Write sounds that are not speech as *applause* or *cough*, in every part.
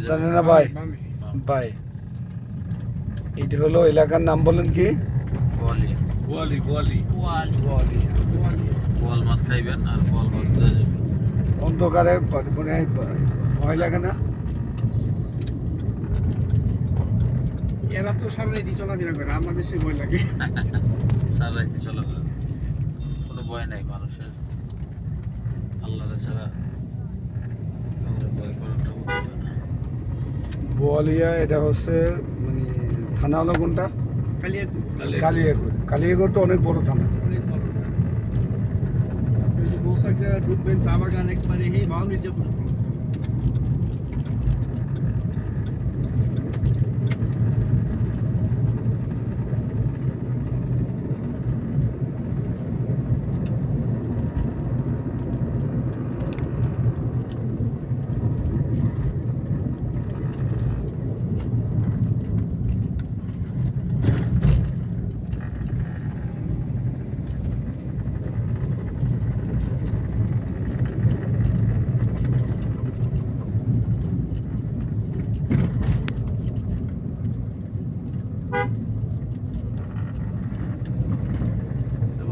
জানেন না ভাই। ভাই এটা হলো এলাকার নাম বলেন কি? বোয়ালি বোয়ালি। মাছ খাইবেন আর মাছ অন্ধকারে মানে ভয় লাগে না? এরা তো সারা রাতি চলাফেরা করে আমাদের সে ভয় লাগে। *laughs* সারা রাইতে চলে কোনো ভয় নাই মানুষের। আল্লাহ ছাড়া ভয় করাটা বোয়ালিয়া এটা হচ্ছে মানে থানা হলো কোনটা? কালিয়াগড় কালিয়াগড় তো অনেক বড় থানা। ঢুকবেন চা বাগান একবারে এই ভালো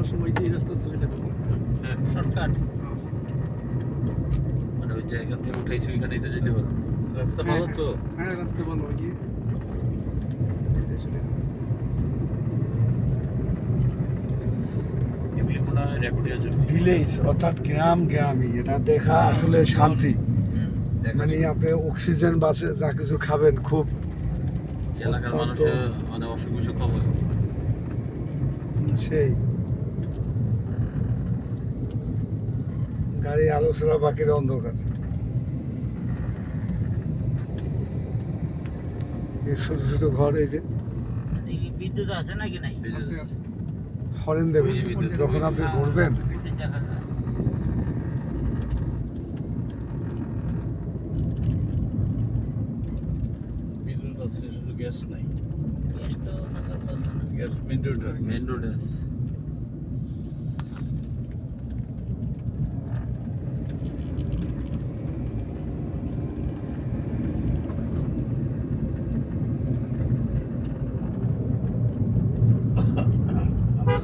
যাওয়ার সময় যে এই রাস্তা তো সেটা করব। শর্টকাট মানে ওই জায়গা থেকে উঠাইছি ওইখানে এটা যেতে পারো। রাস্তা ভালো তো? হ্যাঁ রাস্তা ভালো ওই চলে যাব। হয় ভিলেজ অর্থাৎ গ্রাম গ্রামই। এটা দেখা আসলে শান্তি। মানে আপনি অক্সিজেন বাসে যা কিছু খাবেন খুব এলাকার মানুষের মানে অসুখ বিসুখ কম হবে সেই। গাড়ি আলো ছাড়া বাকিরা অন্ধকার। এই ছোট ছোট ঘর এই যে বিদ্যুৎ আছে নাকি নাই। হরেন দেবেন যখন আপনি ঘুরবেন। বিদ্যুৎ আছে শুধু গ্যাস নাই। গ্যাস মেন রোড আছে। মেন রোডে আছে।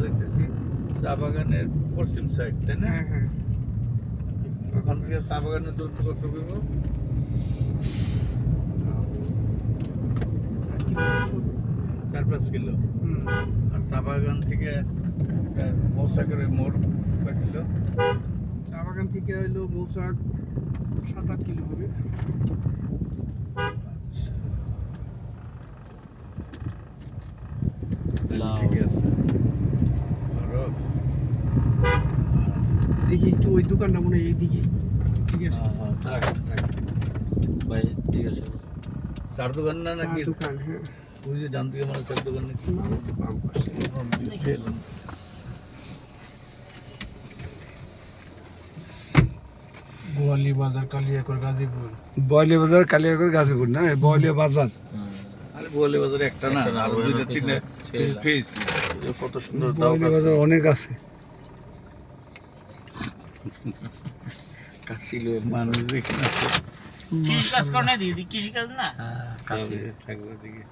দেখতেছি চা বাগানের পশ্চিম সাইড তাই না? হ্যাঁ হ্যাঁ। ওখান থেকে চা বাগানের দূরত্ব কত করব। চার পাঁচ কিলো। আর চা বাগান থেকে মৌসাগরের মোড় কয় কিলো? চা বাগান থেকে হইল মৌসাক সাত আট কিলো হবে। ঠিক আছে আরও দেখি একটু ওই দোকানটা মনে হয় এইদিকে। ঠিক আছে? হ্যাঁ, হ্যাঁ, থাক, থাক। ভাই ঠিক আছে। চার দোকান না নাকি? দোকান হ্যাঁ। ওই যে জানতে মানে চার দোকান নাকি? বাম পাশে। খেলাম বাজার কালিয়াকর গাজীপুর। বয়লি বাজার কালিয়াগড় গাজীপুর না? বয়লি বাজার। আরে বোয়ালি বাজারে একটা না আরও ওই দুইটা তিনটা ফেস। কত সুন্দর দাও বাজার অনেক আছে। কাছিল মানুষ দেখি না। কৃষি কাজ করে না দিদি কৃষি কাজ না? হ্যাঁ কাছিল থাকবে দিকে